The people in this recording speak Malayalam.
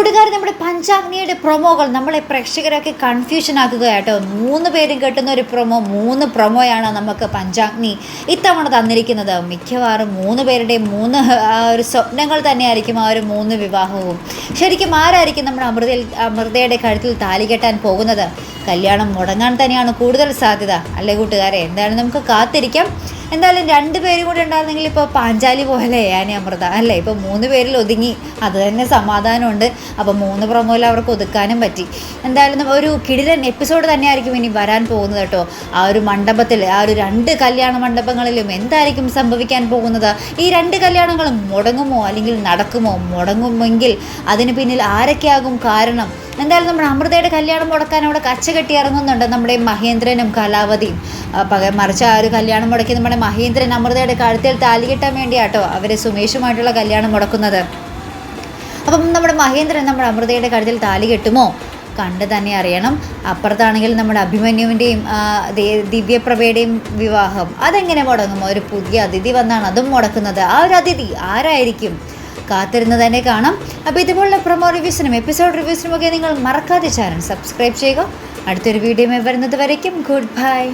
പഞ്ചാഗ്നിയുടെ പ്രൊമോകൾ. നമ്മളെ പ്രേക്ഷകരൊക്കെ കൺഫ്യൂഷൻ ആക്കുക കേട്ടോ മൂന്ന് പേരും കെട്ടുന്ന ഒരു പ്രൊമോ മൂന്ന് പ്രൊമോയാണ് നമുക്ക് പഞ്ചാഗ്നി ഇത്തവണ തന്നിരിക്കുന്നത്. മിക്കവാറും മൂന്ന് പേരുടെ മൂന്ന് ഒരു സ്വപ്നങ്ങൾ തന്നെയായിരിക്കും ആ ഒരു മൂന്ന് വിവാഹവും. ശരിക്കും ആരായിരിക്കും നമ്മുടെ അമൃതയിൽ അമൃതയുടെ കഴുത്തിൽ താലി കെട്ടാൻ പോകുന്നത്? കല്യാണം മുടങ്ങാൻ തന്നെയാണ് കൂടുതൽ സാധ്യത. അല്ലേ കൂട്ടുകാരെ? എന്തായാലും നമുക്ക് കാത്തിരിക്കാം. എന്തായാലും രണ്ട് പേരും കൂടി ഉണ്ടായിരുന്നെങ്കിൽ ഇപ്പോൾ പാഞ്ചാലി പോലെ ഏനെ അമൃത അല്ലേ? ഇപ്പോൾ മൂന്ന് പേരിൽ ഒതുങ്ങി. അത് തന്നെ സമാധാനമുണ്ട്. അപ്പോൾ മൂന്ന് പ്രൊമോയിൽ അവർക്ക് ഒതുക്കാനും പറ്റി. എന്തായാലും ഒരു കിടിലൻ എപ്പിസോഡ് തന്നെയായിരിക്കും ഇനി വരാൻ പോകുന്നത് കേട്ടോ. ആ ഒരു മണ്ഡപത്തിൽ ആ ഒരു രണ്ട് കല്യാണ മണ്ഡപങ്ങളിലും എന്തായിരിക്കും സംഭവിക്കാൻ പോകുന്നത്? ഈ രണ്ട് കല്യാണങ്ങളും മുടങ്ങുമോ അല്ലെങ്കിൽ നടക്കുമോ? മുടങ്ങുമെങ്കിൽ അതിന് പിന്നിൽ ആരൊക്കെയാകും കാരണം? എന്തായാലും നമ്മുടെ അമൃതയുടെ കല്യാണം മുടക്കാൻ അവിടെ കച്ച കെട്ടി ഇറങ്ങുന്നുണ്ട് നമ്മുടെ മഹേന്ദ്രനും കലാവതിയും. മറിച്ച് ആ ഒരു കല്യാണം മുടക്കി നമ്മുടെ മഹേന്ദ്രൻ അമൃതയുടെ കഴുത്തിൽ താലി കെട്ടാൻ വേണ്ടിയാട്ടോ അവരെ സുമേഷുമായിട്ടുള്ള കല്യാണം മുടക്കുന്നത്. അപ്പം നമ്മുടെ മഹേന്ദ്രൻ നമ്മുടെ അമൃതയുടെ കഴുത്തിൽ താലി കെട്ടുമോ കണ്ട് തന്നെ അറിയണം. അപ്പുറത്താണെങ്കിൽ നമ്മുടെ അഭിമന്യുവിന്റെയും ദിവ്യപ്രഭയുടെയും വിവാഹം. അതെങ്ങനെ മുടങ്ങും? ഒരു പുതിയ അതിഥി വന്നാണ് അതും മുടക്കുന്നത്. ആ ഒരു അതിഥി ആരായിരിക്കും? കാത്തിരുന്ന് തന്നെ കാണാം. അപ്പോൾ ഇതുപോലുള്ള പ്രൊമോ റിവ്യൂസിനും എപ്പിസോഡ് റിവ്യൂസിനും ഒക്കെ നിങ്ങൾ മറക്കാതെ ചാനൽ സബ്സ്ക്രൈബ് ചെയ്യുക. അടുത്തൊരു വീഡിയോ വരുന്നത് വരയ്ക്കും. Good bye